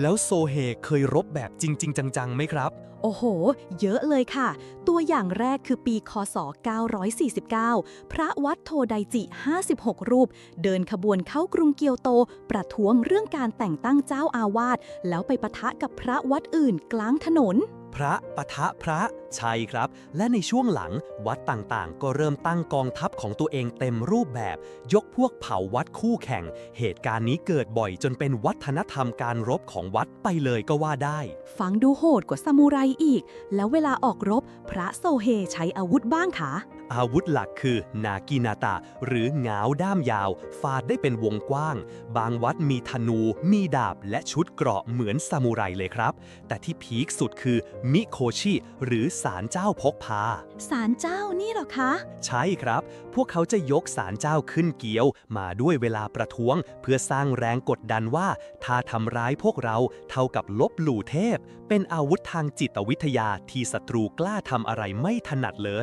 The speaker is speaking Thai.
แล้วโซเฮเคยรบแบบจริง ๆ จัง ๆ ไหมครับ โอ้โห เยอะเลยค่ะ ตัวอย่างแรกคือปีคศ 949 พระวัดโทไดจิ 56 รูป เดินขบวนเข้ากรุงเกียวโต ประท้วงเรื่องการแต่งตั้งเจ้าอาวาสแล้วไปปะทะกับพระวัดอื่นกลางถนน พระปะทะพระใช่ครับ และในช่วงหลังวัดต่างๆ ก็เริ่มตั้งกองทัพของตัวเองเต็มรูปแบบ ยกพวกเผ่าวัดคู่แข่ง เหตุการณ์นี้เกิดบ่อยจนเป็นวัฒนธรรมการรบของวัดไปเลยก็ว่าได้ ฟังดูโหดกว่าซามูไรอีก แล้วเวลาออกรบ พระโซเฮใช้อาวุธบ้างคะอาวุธหลักคือนากินาตะหรือหงาวด้ามยาว ฟาดได้เป็นวงกว้าง บางวัดมีธนู มีดาบและชุดเกราะเหมือนซามูไรเลยครับ แต่ที่พีคสุดคือมิโคชิ หรือสารเจ้าพกพาสารเจ้านี่เหรอคะ ใช่ครับ พวกเขาจะยกสารเจ้าขึ้นเกียว มาด้วยเวลาประท้วง เพื่อสร้างแรงกดดันว่า ถ้าทำร้ายพวกเราเท่ากับลบหลู่เทพ เป็นอาวุธทางจิตวิทยาที่ศัตรูกล้าทำอะไรไม่ถนัดเลย